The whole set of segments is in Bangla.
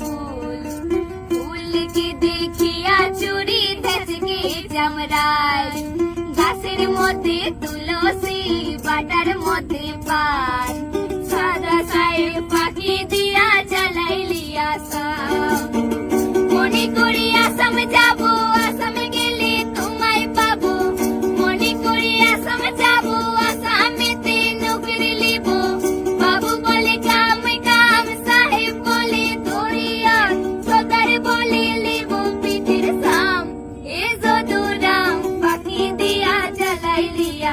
ফুল ফুলকে দেখিয়া চুরি ধসকে চামড়ায় গাছের মধ্যে তুলসী বাটার মধ্যে পান সাদা সায়ে পাখি দিয়া চালাইলিয়া সা মনে করিয়া সমঝাব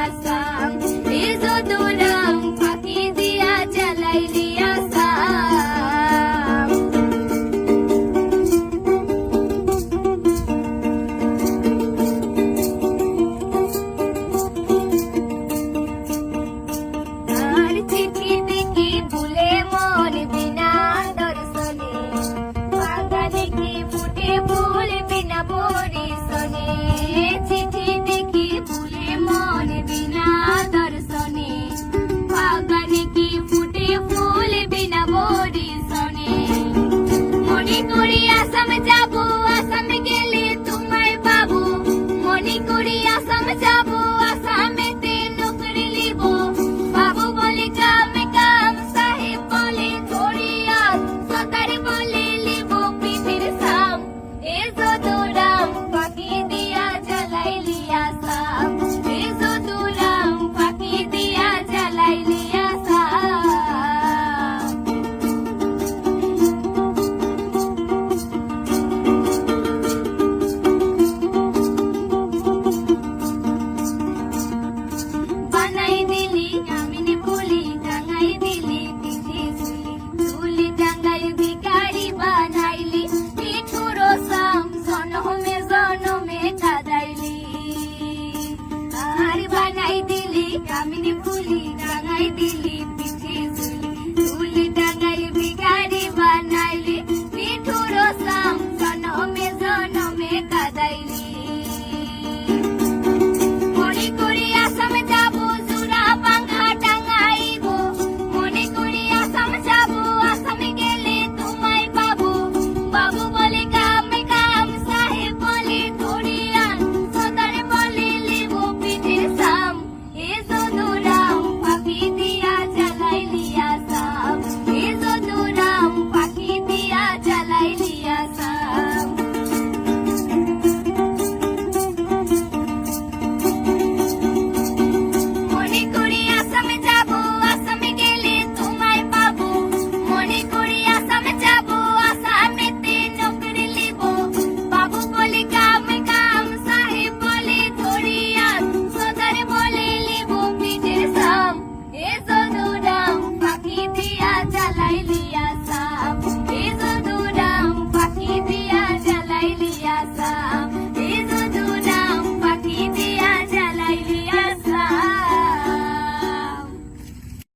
আসাম রিজো দুলাম ফাঁকি দিয়া চালাইলি chama diabo. mini